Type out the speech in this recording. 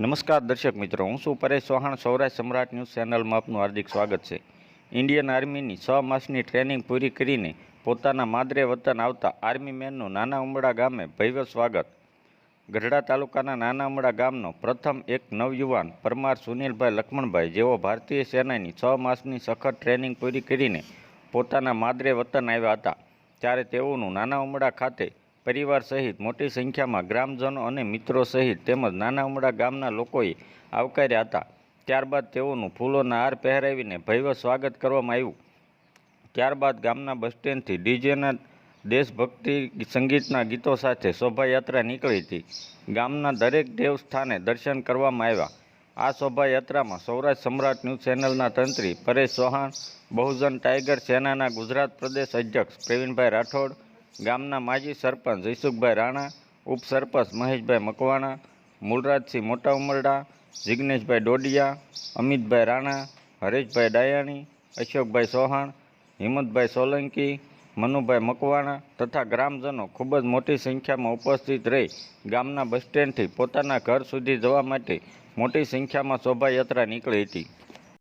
નમસ્કાર દર્શક મિત્રો, હું છું પરેશ ચૌહાણ. સૌરાષ્ટ્ર સમ્રાટ ન્યૂઝ ચેનલમાં આપનું હાર્દિક સ્વાગત છે. ઇન્ડિયન આર્મીની છ માસની ટ્રેનિંગ પૂરી કરીને પોતાના માદરે વતન આવતા આર્મી મેનનું નાના ઉમડા ગામે ભવ્ય સ્વાગત. ગઢડા તાલુકાના નાના ઉમડા ગામનો પ્રથમ એક નવયુવાન પરમાર સુનિલભાઈ લક્ષ્મણભાઈ જેઓ ભારતીય સેનાની છ માસની સખત ટ્રેનિંગ પૂરી કરીને પોતાના માદરે વતન આવ્યા હતા. ત્યારે તેઓનું નાના ઉમડા ખાતે પરિવાર સહિત મોટી સંખ્યામાં ગ્રામજનો અને મિત્રો સહિત તેમજ નાના ઉમડા ગામના લોકોએ આવકાર્યા હતા. ત્યારબાદ તેઓનું ફૂલોના હાર પહેરાવીને ભવ્ય સ્વાગત કરવામાં આવ્યું. ત્યારબાદ ગામના બસ સ્ટેન્ડથી ડીજેના દેશભક્તિ સંગીતના ગીતો સાથે શોભાયાત્રા નીકળી હતી. ગામના દરેક દેવસ્થાને દર્શન કરવામાં આવ્યા. આ શોભાયાત્રામાં સૌરાષ્ટ્ર સમ્રાટ ન્યૂઝ ચેનલના તંત્રી પરેશ ચૌહાણ, બહુજન ટાઈગર સેનાના ગુજરાત પ્રદેશ અધ્યક્ષ પ્રવીણભાઈ રાઠોડ ગામના માજી સરપંચ ઈસુકભાઈ રાણા, ઉપસરપંચ મહેશભાઈ મકવાણા, મૂળરાજસિંહ મોટા ઉમરડા, જિગ્નેશભાઈ ડોડિયા, અમિતભાઈ રાણા, હરેશભાઈ ડાયાણી, અશોકભાઈ ચૌહાણ, હિંમતભાઈ સોલંકી, મનુભાઈ મકવાણા તથા ગ્રામજનો ખૂબ જ મોટી સંખ્યામાં ઉપસ્થિત રહી ગામના બસ સ્ટેન્ડથી પોતાના ઘર સુધી જવા માટે મોટી સંખ્યામાં શોભાયાત્રા નીકળી હતી.